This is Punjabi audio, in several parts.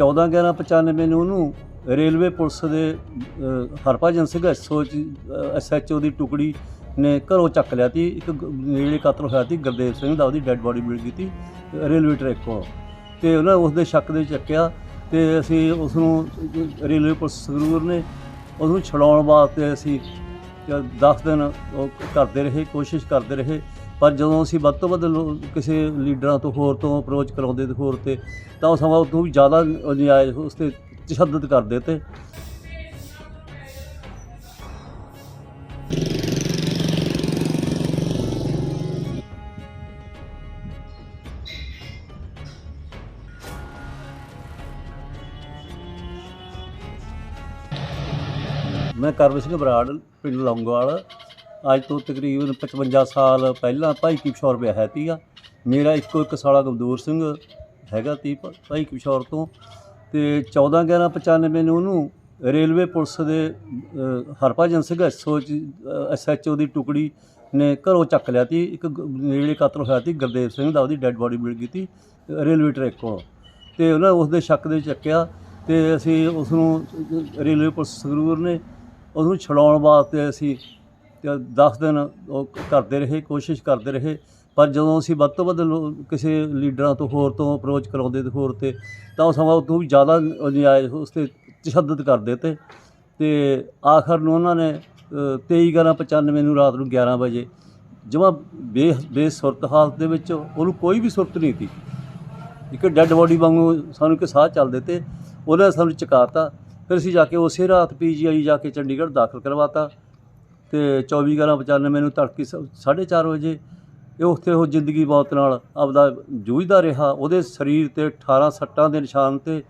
14 11 95 ਨੂੰ ਉਹਨੂੰ ਰੇਲਵੇ ਪੁਲਿਸ ਦੇ ਹਰਭਜਨ ਸਿੰਘ ਐਸਓ ਐਸਐਚਓ ਦੀ ਟੁਕੜੀ ਨੇ ਘਰੋਂ ਚੱਕ ਲਿਆ ਤੀ। ਇੱਕ ਗ- ਨੇੜੇ ਕਤਲ ਹੋਇਆ ਸੀ ਗੁਰਦੇਵ ਸਿੰਘ ਦਾ, ਉਹਦੀ ਡੈੱਡ ਬੋਡੀ ਮਿਲ ਗਈ ਤੀ, ਰੇਲਵੇ ਟਰੈਕ ਕੋਲ। ਤੇ ਉਹਨਾਂ ਉਸ ਦੇ ਸ਼ੱਕ ਦੇ ਚੱਕਿਆ ਤੇ ਅਸੀਂ ਉਸ ਨੂੰ ਰੇਲਵੇ ਪੁਲਿਸ ਸੰਗਰੂਰ ਨੇ ਉਸ ਨੂੰ ਛਡਾਉਣ ਵਾਸਤੇ ਅਸੀਂ 10 ਦਿਨ ਉਹ ਕਰਦੇ ਰਹੇ, ਕੋਸ਼ਿਸ਼ ਕਰਦੇ ਰਹੇ, ਪਰ ਜਦੋਂ ਅਸੀਂ ਵੱਧ ਤੋਂ ਵੱਧ ਲੋ- ਕਿਸੇ ਲੀਡਰਾਂ ਤੋਂ, ਹੋਰ ਤੋਂ ਅਪਰੋਚ ਕਰਾਉਂਦੇ ਤੇ ਹੋਰ ਤੇ, ਤਾਂ ਉਹ ਸਮਾਂ ਉਦੋਂ ਵੀ ਜ਼ਿਆਦਾ ਨਿਆਇ ਉਸ ਤੇ ਤਸ਼ੱਦਦ ਕਰਦੇ ਤੇ। ਮੈਂ ਕਰਮ ਸਿੰਘ ਬਰਾੜ ਪਿੰਡ ਲੌਂਗਵਾਲ। ਅੱਜ ਤੋਂ ਤਕਰੀਬਨ 55 ਸਾਲ ਪਹਿਲਾਂ ਭਾਈ ਕਿਸ਼ੋਰ ਵਿਆਹਿਆ ਸੀਗਾ ਮੇਰਾ ਇੱਕੋ ਇੱਕ ਸਾਲਾ ਗਮਦੂਰ ਸਿੰਘ ਹੈਗਾ ਤੀ ਭਾਈ ਕਿਸ਼ੋਰ ਤੋਂ। ਤੇ 14 11 95 ਨੂੰ ਉਹਨੂੰ ਰੇਲਵੇ ਪੁਲਿਸ ਦੇ ਅ, ਹਰਭਜਨ ਸਿੰਘ ਐਸਓ ਐਸਐਚਓ ਦੀ ਟੁਕੜੀ ਨੇ ਘਰੋਂ ਚੱਕ ਲਿਆ ਤੀ ਇੱਕ ਗ- ਨੇੜੇ ਕਤਲ ਹੋਇਆ ਸੀ ਗੁਰਦੇਵ ਸਿੰਘ ਦਾ ਉਹਦੀ ਡੈੱਡ ਬੋਡੀ ਮਿਲ ਗਈ ਤੀ ਰੇਲਵੇ ਟਰੈਕ ਕੋਲ। ਤੇ ਉਹਨਾਂ ਉਸ ਦੇ ਸ਼ੱਕ ਦੇ ਚੱਕਿਆ ਤੇ ਅਸੀਂ ਉਸ ਨੂੰ ਰੇਲਵੇ ਪੁਲਿਸ ਸੰਗਰੂਰ ਨੇ ਉਹਨੂੰ ਛਡਾਉਣ ਵਾਸਤੇ ਅਸੀਂ 10 ਦਿਨ ਉਹ ਕਰਦੇ ਰਹੇ, ਕੋਸ਼ਿਸ਼ ਕਰਦੇ ਰਹੇ। ਪਰ ਜਦੋਂ ਅਸੀਂ ਵੱਧ ਤੋਂ ਵੱਧ ਲੋ- ਕਿਸੇ ਲੀਡਰਾਂ ਤੋਂ, ਹੋਰ ਤੋਂ ਅਪਰੋਚ ਕਰਾਉਂਦੇ ਤੇ ਹੋਰ ਤੇ, ਤਾਂ ਉਹ ਸਮਾਂ ਉਦੋਂ ਵੀ ਜ਼ਿਆਦਾ ਨਿਆਇ ਉਸ ਤੇ ਤਸ਼ੱਦਦ ਕਰਦੇ ਤੇ। ਤੇ ਆਖਰ ਨੂੰ ਉਹਨਾਂ ਨੇ 23 11 95 ਨੂੰ ਰਾਤ ਨੂੰ 11 ਵਜੇ ਜਮਾ ਬੇ ਬੇਸੁਰਤ ਹਾਲਤ ਦੇ ਵਿੱਚ ਉਹਨੂੰ ਕੋਈ ਵੀ ਸੁਰਤ ਨਹੀਂ ਸੀ। ਇੱਕ ਡੈੱਡ ਬੋਡੀ ਵਾਂਗੂ ਸਾਨੂੰ ਕਿ ਸਾਹ ਚੱਲਦੇ ਤੇ ਉਹਨੇ ਨੇ ਸਾਨੂੰ ਚੁਕਾਤਾ ਫਿਰ ਅਸੀਂ ਜਾ ਕੇ ਉਸੇ ਰਾਤ ਪੀਜੀਆਈ ਜਾ ਕੇ ਚੰਡੀਗੜ੍ਹ ਦਾਖਲ ਕਰਵਾਤਾ ਤੇ 24 11 95 ਨੂੰ ਤੜਕੇ 4:30 ਵਜੇ ਇਹ ਉੱਥੇ ਉਹ ਜ਼ਿੰਦਗੀ ਮੌਤ ਨਾਲ ਆਪਦਾ ਜੂਝਦਾ ਰਿਹਾ, ਉਹਦੇ ਸਰੀਰ ਤੇ 18 ਸੱਟਾਂ ਦੇ ਨਿਸ਼ਾਨ ਤੇ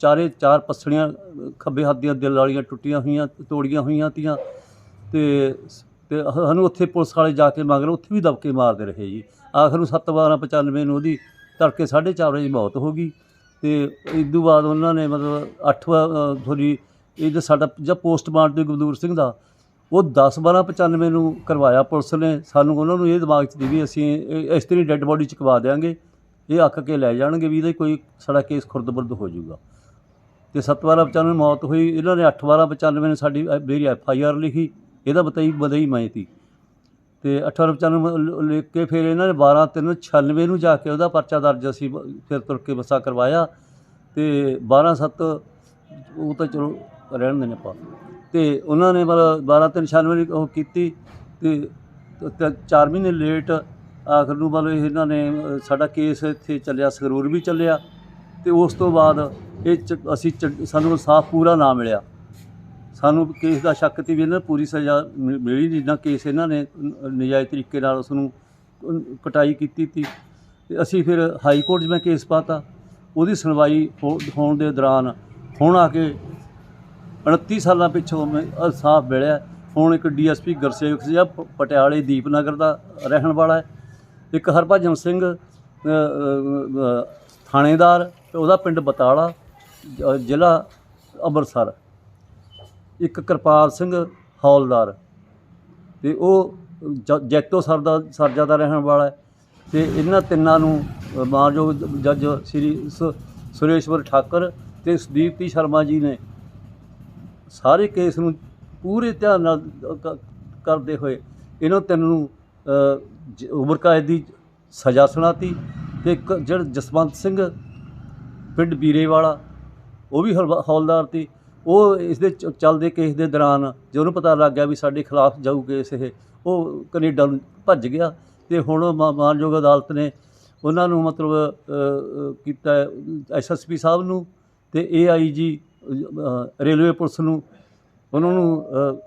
ਚਾਰੇ ਚਾਰ ਪਸਲੀਆਂ ਖੱਬੇ ਹੱਥ ਦੀਆਂ ਦਿਲ ਵਾਲੀਆਂ ਟੁੱਟੀਆਂ ਹੋਈਆਂ, ਤੋੜੀਆਂ ਹੋਈਆਂ ਤੀਆਂ ਤੇ ਤੇ ਸਾਨੂੰ ਉੱਥੇ ਪੁਲਿਸ ਵਾਲੇ ਜਾ ਕੇ ਮਗਰ ਉੱਥੇ ਵੀ ਦਬਕੇ ਮਾਰਦੇ ਰਹੇ ਜੀ। ਆਖਰ ਨੂੰ 7 12 95 ਨੂੰ ਉਹਦੀ ਤੜਕੇ 4:30 ਵਜੇ ਮੌਤ ਹੋ ਗਈ। ਤੇ ਇਸ ਤੋਂ ਬਾਅਦ ਉਹਨਾਂ ਨੇ ਮਤਲਬ 8 ਥੋੜੀ ਇਹ ਸਾਡਾ ਜਾਂ ਪੋਸਟਮਾਰਟਮ ਗੁਰਦੂਰ ਸਿੰਘ ਦਾ, ਉਹ 10 12 95 ਨੂੰ ਕਰਵਾਇਆ ਪੁਲਿਸ ਨੇ। ਸਾਨੂੰ ਉਹਨਾਂ ਨੂੰ ਇਹ ਦਿਮਾਗ 'ਚ ਦੀ ਵੀ ਅਸੀਂ ਇਹ- ਇਸ ਤਰੀ ਡੈੱਡ ਬੋਡੀ ਚਕਵਾ ਦਿਆਂਗੇ। ਇਹ ਅੱਕ ਕੇ ਲੈ ਜਾਣਗੇ ਵੀ ਇਹਦਾ ਕੋਈ ਸਾਡਾ ਕੇਸ ਖੁਰਦ-ਬੁਰਦ ਹੋ ਜਾਊਗਾ। ਤੇ 7 12 95 ਮੌਤ ਹੋਈ। ਇਹਨਾਂ ਨੇ 8 12 95 ਨੂੰ ਸਾਡੀ ਅ- ਮੇਰੀ ਐਫ ਆਈ ਆਰ ਲਿਖੀ। ਇਹਦਾ ਬਤਾਈ ਬਦਈ ਮੈਂ ਤੀ ਤੇ 18 95 ਲਿਖ ਕੇ ਫਿਰ ਇਹਨਾਂ ਨੇ 12 3 96 ਨੂੰ ਜਾ ਕੇ ਉਹਦਾ ਪਰਚਾ ਦਰਜ ਅਸੀਂ ਫਿਰ ਤੁਰ ਕੇ ਵਸਾ ਕਰਵਾਇਆ ਤੇ 12 7 ਉਹ ਤਾਂ ਚਲੋ ਰਹਿਣ ਦੇਣੇ ਆਪਾਂ। ਤੇ ਉਹਨਾਂ ਨੇ ਮਤਲਬ 12 3 96 ਨੂੰ ਉਹ ਕੀਤੀ ਤੇ 4 ਮਹੀਨੇ ਲੇਟ ਆਖਰ ਨੂੰ ਮਤਲਬ ਇਹਨਾਂ ਨੇ ਸਾਡਾ ਕੇਸ ਇੱਥੇ ਚੱਲਿਆ, ਸੰਗਰੂਰ ਵੀ ਚੱਲਿਆ ਤੇ ਉਸ ਤੋਂ ਬਾਅਦ ਇਹ 'ਚ, ਅਸੀਂ ਚ- ਸਾਨੂੰ ਇਨਸਾਫ ਪੂਰਾ ਨਾ ਮਿਲਿਆ। ਸਾਨੂੰ ਕੇਸ ਦਾ ਸ਼ੱਕ ਤੀ ਵੀ ਇਹਨਾਂ ਨੂੰ ਪੂਰੀ ਸਜ਼ਾ ਮਿ- ਮਿਲੀ ਨਹੀਂ ਨਾ ਕੇਸ ਇਹਨਾਂ ਨੇ ਨ- ਨਜਾਇਜ਼ ਤਰੀਕੇ ਨਾਲ ਉਸ ਨੂੰ ਕਟਾਈ ਕੀਤੀ ਤੀ। ਤੇ ਅਸੀਂ ਫਿਰ ਹਾਈ ਕੋਰਟ 'ਚ ਮੈਂ ਕੇਸ ਪਾਤਾ। ਉਹਦੀ ਸੁਣਵਾਈ ਹੋ- ਹੋਣ ਦੇ ਦੌਰਾਨ ਹੁਣ ਆ ਕੇ 29 ਸਾਲਾਂ ਪਿੱਛੋਂ ਮੈਂ ਇਨਸਾਫ ਮਿਲਿਆ। ਹੁਣ ਇੱਕ ਡੀਐਸਪੀ ਗੁਰਸੇਵਕ ਸਿੰਘ ਪ- ਪਟਿਆਲੇ ਦੀਪਨਗਰ ਦਾ ਰਹਿਣ ਵਾਲਾ ਹੈ। ਇੱਕ ਹਰਭਜਨ ਸਿੰਘ ਅ, ਅ, ਅ, ਥਾਣੇਦਾਰ ਤੇ ਉਹਦਾ ਪਿੰਡ ਬਤਾਲਾ ਜ- ਜ਼ਿਲ੍ਹਾ ਅੰਮ੍ਰਿਤਸਰ। ਇੱਕ ਕਿਰਪਾਲ ਸਿੰਘ ਹੌਲਦਾਰ। ਤੇ ਉਹ ਜ- ਜੈਤੋ ਸਰ ਦਾ ਸਰਜਾ ਦਾ ਰਹਿਣ ਵਾਲਾ ਹੈ। ਤੇ ਇਹਨਾਂ ਤਿੰਨਾਂ ਨੂੰ ਅ, ਮਾਨਯੋਗ ਜੱਜ ਸ੍ਰੀ ਸ- ਸੁਰੇਸ਼ਵਰ ਠਾਕਰ ਤੇ ਸੁਦੀਪਤੀ ਸ਼ਰਮਾ ਜੀ ਨੇ ਸਾਰੇ ਕੇਸ ਨੂੰ ਪੂਰੇ ਧਿਆਨ ਨਾਲ ਕ- ਕਰਦੇ ਹੋਏ ਇਹਨਾਂ ਤਿੰਨ ਨੂੰ ਅ, ਜ- ਉਮਰ ਕੈਦ ਦੀ ਸਜ਼ਾ ਸੁਣਾਤੀ ਤੇ ਇੱਕ ਜਿਹੜਾ ਜਸਵੰਤ ਸਿੰਘ ਪਿੰਡ ਬੀਰੇ ਵਾਲਾ ਉਹ ਵੀ ਹਲਵਾ- ਹੌਲਦਾਰ ਸੀ। ਉਹ ਇਸ ਦੇ ਚ- ਚੱਲਦੇ ਕੇਸ ਦੇ ਦੌਰਾਨ ਜੇ ਉਹਨੂੰ ਪਤਾ ਲੱਗ ਗਿਆ ਵੀ ਸਾਡੇ ਖਿਲਾਫ ਜਾਊ ਕੇਸ ਇਹ ਉਹ ਕੈਨੇਡਾ ਨੂੰ ਭੱਜ ਗਿਆ ਤੇ ਹੁਣ ਮਾ- ਮਾਨਯੋਗ ਅਦਾਲਤ ਨੇ ਉਹਨਾਂ ਨੂੰ ਮਤਲਬ ਅ, ਅ, ਕੀਤਾ ਐਸਐਸਪੀ ਸਾਹਿਬ ਨੂੰ ਤੇ ਏਆਈਜੀ ਰੇਲਵੇ ਪੁਲਿਸ ਨੂੰ ਉਹਨਾਂ ਨੂੰ ਅ,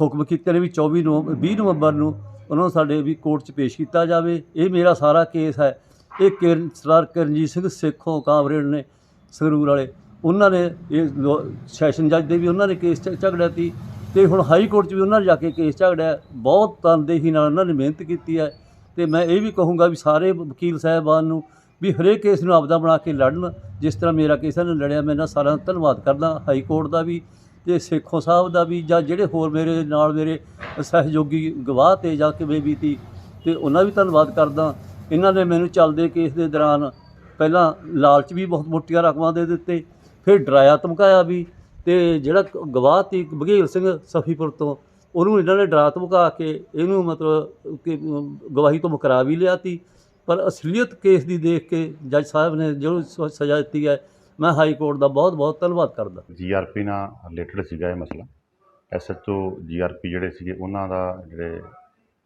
ਹੁਕਮ ਕੀਤੇ ਨੇ ਵੀ 24 ਨਵੰਬਰ 20 ਨਵੰਬਰ ਨੂੰ ਉਹਨਾਂ ਨੂੰ ਸਾਡੇ ਵੀ ਕੋਰਟ 'ਚ ਪੇਸ਼ ਕੀਤਾ ਜਾਵੇ। ਇਹ ਮੇਰਾ ਸਾਰਾ ਕੇਸ ਹੈ। ਇਹ ਕਿਰਨ ਸਰਦਾਰ ਕਰਨਜੀਤ ਸਿੰਘ ਸੇਖੋਂ ਕਾਮਰੇਡ ਨੇ ਸੰਗਰੂਰ ਵਾਲੇ। ਉਹਨਾਂ ਨੇ ਇਹ ਲੋ- ਸੈਸ਼ਨ ਜੱਜ ਦੇ ਵੀ ਉਹਨਾਂ ਨੇ ਕੇਸ ਝ- ਝਗੜਿਆ ਤੀ ਤੇ ਹੁਣ ਹਾਈ ਕੋਰਟ 'ਚ ਵੀ ਉਹਨਾਂ ਨੇ ਜਾ ਕੇ ਕੇਸ ਝਗੜਿਆ। ਬਹੁਤ ਤਨਦੇਹੀ ਨਾਲ ਉਹਨਾਂ ਨੇ ਮਿਹਨਤ ਕੀਤੀ ਹੈ ਤੇ ਮੈਂ ਇਹ ਵੀ ਕਹੂੰਗਾ ਵੀ ਸਾਰੇ ਵਕੀਲ ਸਾਹਿਬਾਨ ਨੂੰ ਵੀ ਹਰੇਕ ਕੇਸ ਨੂੰ ਆਪਦਾ ਬਣਾ ਕੇ ਲੜਨ, ਜਿਸ ਤਰ੍ਹਾਂ ਮੇਰਾ ਕੇਸ ਇਹਨਾਂ ਨੇ ਲੜਿਆ, ਮੈਂ ਇਹਨਾਂ ਸਾਰਿਆਂ ਦਾ ਧੰਨਵਾਦ ਕਰਦਾ ਹਾਈ ਕੋਰਟ ਦਾ ਵੀ ਤੇ ਸੇਖੋਂ ਸਾਹਿਬ ਦਾ ਵੀ ਜਾਂ ਜਿਹੜੇ ਹੋਰ ਮੇਰੇ ਨਾਲ ਮੇਰੇ ਸਹਿਯੋਗੀ ਗਵਾਹ ਤੇ ਜਾਂ ਕਿਵੇਂ ਵੀ ਤੀ ਤੇ ਉਹਨਾਂ ਵੀ ਧੰਨਵਾਦ ਕਰਦਾ। ਇਹਨਾਂ ਨੇ ਮੈਨੂੰ ਚੱਲਦੇ ਕੇਸ ਦੇ ਦੌਰਾਨ ਪਹਿਲਾਂ ਲਾਲਚ ਵੀ ਬਹੁਤ ਮੋਟੀਆਂ ਰਕਮਾਂ ਦੇ ਦਿੱਤੇ ਫਿਰ ਡਰਾਇਆ, ਧਮਕਾਇਆ ਵੀ ਤੇ ਜਿਹੜਾ ਗਵਾਹ ਤੀ ਬਘੇਲ ਸਿੰਘ ਸਫੀਪੁਰ ਤੋਂ, ਉਹਨੂੰ ਇਹਨਾਂ ਨੇ ਡਰਾ ਧਮਕਾ ਕੇ ਇਹਨੂੰ ਮਤਲਬ ਕਿ ਗਵਾਹੀ ਤੋਂ ਮੁਕਰਾ ਵੀ ਲਿਆ ਤੀ। ਪਰ ਅਸਲੀਅਤ ਕੇਸ ਦੀ ਦੇਖ ਕੇ ਜੱਜ ਸਾਹਿਬ ਨੇ ਜੋ ਸ- ਸਜ਼ਾ ਦਿੱਤੀ ਹੈ, ਮੈਂ ਹਾਈ ਕੋਰਟ ਦਾ ਬਹੁਤ ਬਹੁਤ ਧੰਨਵਾਦ ਕਰਦਾ। ਜੀਆਰਪੀ ਨਾਲ ਰਿਲੇਟਡ ਸੀਗਾ ਇਹ ਮਸਲਾ। ਐਸਐਚਓ ਜੀਆਰਪੀ ਜਿਹੜੇ ਸੀਗੇ, ਉਹਨਾਂ ਦਾ ਜਿਹੜੇ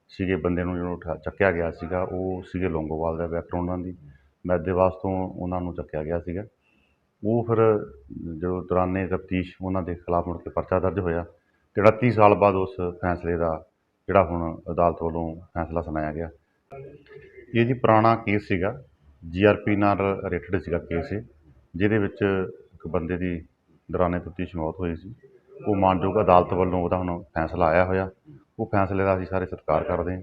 ਸੀਗੇ ਬੰਦੇ ਨੂੰ ਜਿਹਨੂੰ ਉਠਾ- ਚੱਕਿਆ ਗਿਆ ਸੀਗਾ, ਉਹ ਸੀਗੇ ਲੌਂਗੋਵਾਲ ਦਾ ਬੈਕਗਰਾਉਂਡ ਉਹਨਾਂ ਦੀ। ਮੈਦੇਵਾਸ ਤੋਂ ਉਹਨਾਂ ਨੂੰ ਚੱਕਿਆ ਗਿਆ ਸੀਗਾ। ਉਹ ਫਿਰ ਜਦੋਂ ਦੌਰਾਨੇ ਤਫਤੀਸ਼ ਉਹਨਾਂ ਦੇ ਖਿਲਾਫ ਮੁੜ ਕੇ ਪਰਚਾ ਦਰਜ ਹੋਇਆ ਅਤੇ 38 ਸਾਲ ਬਾਅਦ ਉਸ ਫੈਸਲੇ ਦਾ ਜਿਹੜਾ ਹੁਣ ਅਦਾਲਤ ਵੱਲੋਂ ਫੈਸਲਾ ਸੁਣਾਇਆ ਗਿਆ। ਇਹ ਜੀ ਪੁਰਾਣਾ ਕੇਸ ਸੀਗਾ ਜੀਆਰਪੀ ਨਾਲ ਰਿਲੇਟਡ ਸੀਗਾ ਕੇਸ ਇਹ, ਜਿਹਦੇ ਵਿੱਚ ਇੱਕ ਬੰਦੇ ਦੀ ਦੌਰਾਨੇ ਤਫਤੀਸ਼ ਮੌਤ ਹੋਈ ਸੀ। ਉਹ ਮਾਨਯੋਗ ਅਦਾਲਤ ਵੱਲੋਂ ਉਹਦਾ ਹੁਣ ਫੈਸਲਾ ਆਇਆ ਹੋਇਆ। ਉਹ ਫੈਸਲੇ ਦਾ ਅਸੀਂ ਸਾਰੇ ਸਤਿਕਾਰ ਕਰਦੇ ਹਾਂ।